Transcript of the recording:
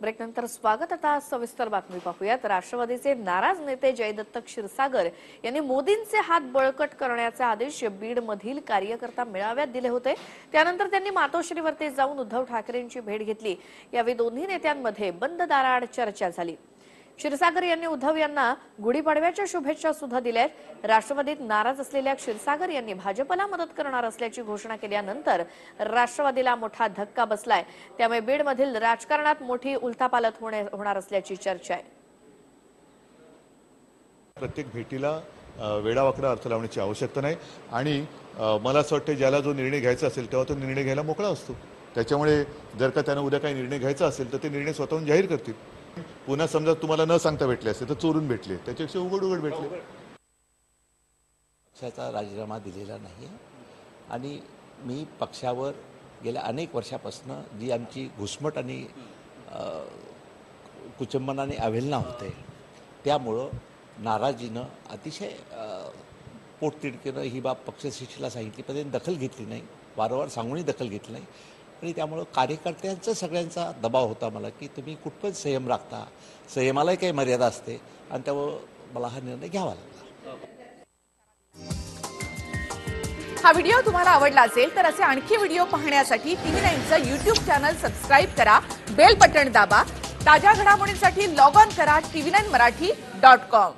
ब्रेकनंतर स्वागत. आता सविस्तर बातमी पाहूयात. राष्ट्रवादीचे नाराज नेते जयदत्त क्षीरसागर यांनी मोदींचे हात बळकट करण्याचे आदेश बीड मधील कार्यकर्ता मेळाव्यात दिले होते. त्यानंतर त्यांनी मातोश्रीवरती जाऊन उद्धव ठाकरेंची भेट घेतली. यावेळी दोन्ही नेत्यांमध्ये बंद दाराआड चर्चा झाली. क्षीरसागर यांनी उद्धव यांना गुढीपाडव्याच्या शुभेच्छा सुद्धा दिल्यात. राष्ट्रवादीत नाराज असलेल्या क्षीरसागर यांनी भाजपला मदत करणार असल्याची घोषणा केल्यानंतर राष्ट्रवादीला मोठा धक्का बसलाय. त्यामुळे बीडमधील राजकारणात मोठी उलथापालथ होणे- होणार असल्याची चर्चा आहे. प्रत्येक भेटीला अ, वेडावाकडा अर्थ लावण्याची आवश्यकता नाही आणि मला असं वाटतं ज्याला जो निर्णय घ्यायचा असेल तेव्हा तो निर्णय घ्यायला मोकळा असतो. त्याच्यामुळे जर का त्यांना उद्या काही निर्णय घ्यायचा असेल तर ते निर्णय स्वतःहून जाहीर करतील. पुन्हा समजा तुम्हाला न सांगता भेटले असते तर चोरून भेटले. त्याच्यापेक्षा उघड उघड भेटले. पक्षाचा राजीनामा दिलेला नाही. आणि मी पक्षावर गेल्या अनेक वर्षापासून जी आमची घुसमट आणि अ, कुचंबना आणि अवेलना होते त्यामुळं नाराजीनं अतिशय पोटतिडकीनं ही बाब पक्षश्रेष्ठीला सांगितली पण त्यांनी दखल घेतली नाही. वारंवार सांगूनही दखल घेतली नाही. आणि त्यामुळं कार्यकर्त्यांचा सगळ्यांचा दबाव होता मला की तुम्ही कुठपण संयम राखता. संयमालाही काही मर्यादा असते आणि त्यामुळं मला हा निर्णय घ्यावा लागला. हा व्हिडिओ तुम्हाला आवडला असेल तर असे आणखी व्हिडिओ पाहण्यासाठी टीव्ही नाईनचं युट्यूब चॅनल सबस्क्राईब करा बेल बटण दाबा ताज्या घडामोडींसाठी लॉग ऑन करा TV nine Marathi dot com.